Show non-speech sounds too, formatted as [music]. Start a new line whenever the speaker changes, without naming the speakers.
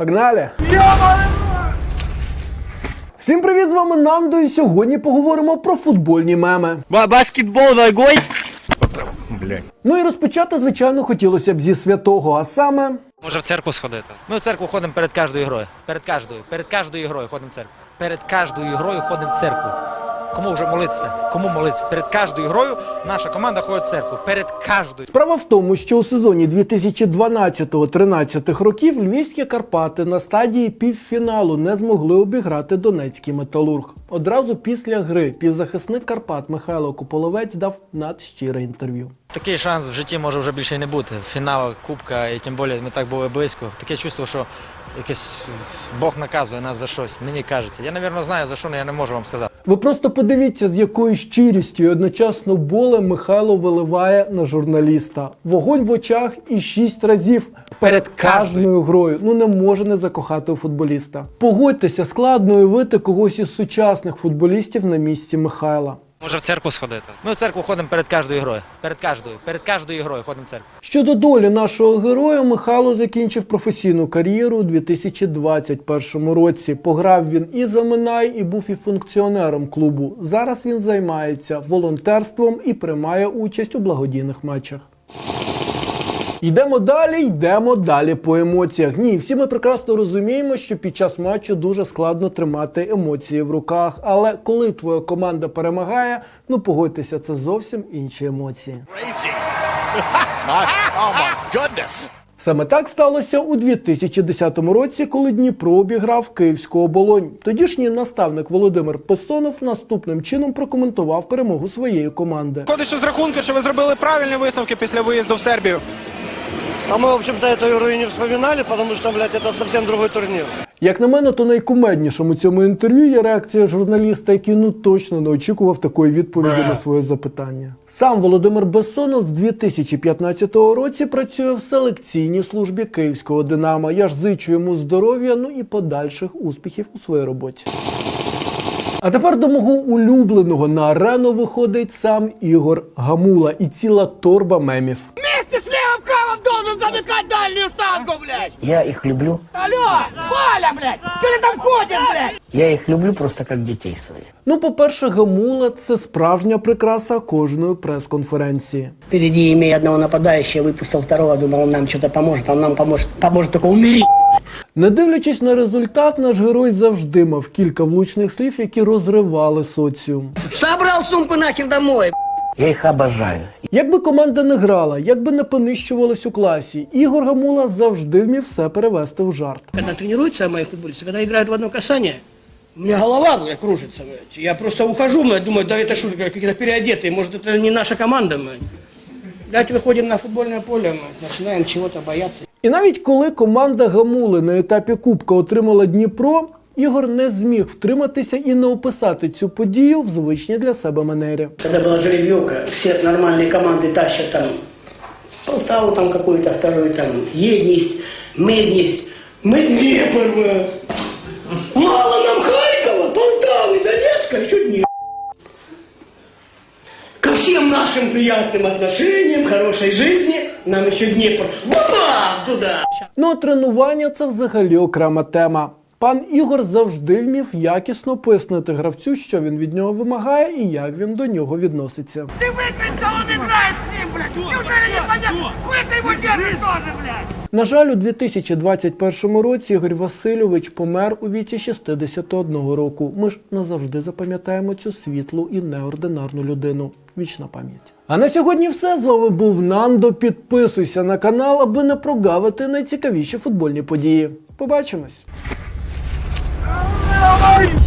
Погнали! Всім привіт, з вами Нандо, і сьогодні поговоримо про футбольні меми.
Ба- Баскетбол ногой.
Ну і розпочати, звичайно, хотілося б зі святого, а саме
Може в церкву сходити?
Ми в церкву ходимо перед кожною грою. Перед кожною. Перед кожною грою ходимо в церкву. Перед кожною грою ходимо в церкву. Кому вже молитися? Кому молитися? Перед кожною грою наша команда ходить в церкву. Перед кожною.
Справа в тому, що у сезоні 2012-13 років львівські Карпати на стадії півфіналу не змогли обіграти донецький металург. Одразу після гри півзахисник Карпат Михайло Куполовець дав надщире інтерв'ю.
Такий шанс в житті може вже більше не бути. Фінал, кубка, і тим більше ми так були близько. Таке чувство, що якесь Бог наказує нас за щось. Мені кажеться. Я, напевно, знаю за що, але я не можу вам сказати.
Ви просто подивіться, з якою щирістю і одночасно болем Михайло виливає на журналіста. Вогонь в очах і шість разів перед кожною грою. Ну не може не закохати у футболіста. Погодьтеся, складно уявити когось із сучасних футболістів на місці Михайла.
Може в церкву сходити?
Ми в церкву ходимо перед кожною грою. Перед кожною. Перед кожною грою ходимо в церкву.
Щодо долі нашого героя, Михайло закінчив професійну кар'єру у 2021 році. Пограв він і за Минай, і був і функціонером клубу. Зараз він займається волонтерством і приймає участь у благодійних матчах. Йдемо далі, йдемо далі по емоціях. Ні, всі ми прекрасно розуміємо, що під час матчу дуже складно тримати емоції в руках. Але коли твоя команда перемагає, ну погодьтеся, це зовсім інші емоції. [laughs]
oh.
Саме так сталося у 2010 році, коли Дніпро обіграв київську оболонь. Тодішній наставник Володимир Песонов наступним чином прокоментував перемогу своєї команди.
Виходить з рахунку, що ви зробили правильні висновки після виїзду в Сербію.
А мы, в общем-то, эту игру и не вспоминали, потому что, блядь, это совсем другой турнир.
Як на мене, то найкумеднішим у цьому інтерв'ю є реакція журналіста, який ну точно не очікував такої відповіді на своє запитання. Сам Володимир Бессонов з 2015 році працює в селекційній службі київського Динамо. Я ж зичу йому здоров'я, ну і подальших успіхів у своїй роботі. А тепер до мого улюбленого на арену виходить сам Ігор Гамула і ціла торба мемів.
Вместе с левым правым должен замыкать дальнюю штангу, блядь!
Я их люблю.
Алло, Валя, блядь! Что ты там ходишь, блядь?
Я их люблю просто как детей своих.
Ну, по-перше, Гамула це справжня прикраса кожної прес-конференції.
Впереди, имея одного нападающего, выпустил второго, думал, он нам что-то поможет, а он нам поможет, поможет только умереть.
Не дивлячись на результат, наш герой завжди мав кілька влучних слів, які розривали соціум.
Собрал сумку нахер домой. Я их обожаю.
Якби команда не грала, якби не понищувалась у класі, Ігор Гамула завжди вмів все перевести в жарт.
Когда тренируются мои футболисты, когда играют в одно касание, у меня голова блядь, кружится. Блядь. Я просто ухожу, блядь, думаю, да это что, блядь, какие-то переодетые, может это не наша команда. Блядь. Блядь, выходим на футбольное поле, блядь, начинаем чего-то бояться.
І навіть коли команда Гамули на етапі Кубка отримала Дніпро, Ігор не зміг втриматися і не описати цю подію в звичній для себе манері.
Когда была жеребьевка, все нормальные команды тащат там Полтаву там какую-то, вторую там Едность, Медность. Мы Днепр, блядь. Мало нам Харькова, Полтавы, Донецка, еще Днепр. Ко всем нашим приятным отношениям, хорошей жизни, нам еще Днепр. Опа! Туда!
Ну а тренування це взагалі окрема тема. Пан Ігор завжди вмів якісно пояснити гравцю, що він від нього вимагає і як він до нього відноситься.
Ты выключи, что он играет с ним, блядь! Неужели непонятно? Хуй ты его держишь тоже, блядь!
На жаль, у 2021 році Ігор Васильович помер у віці 61 року. Ми ж назавжди запам'ятаємо цю світлу і неординарну людину. Вічна пам'ять. А на сьогодні все. З вами був Нандо. Підписуйся на канал, аби не прогавити найцікавіші футбольні події. Побачимось!
何?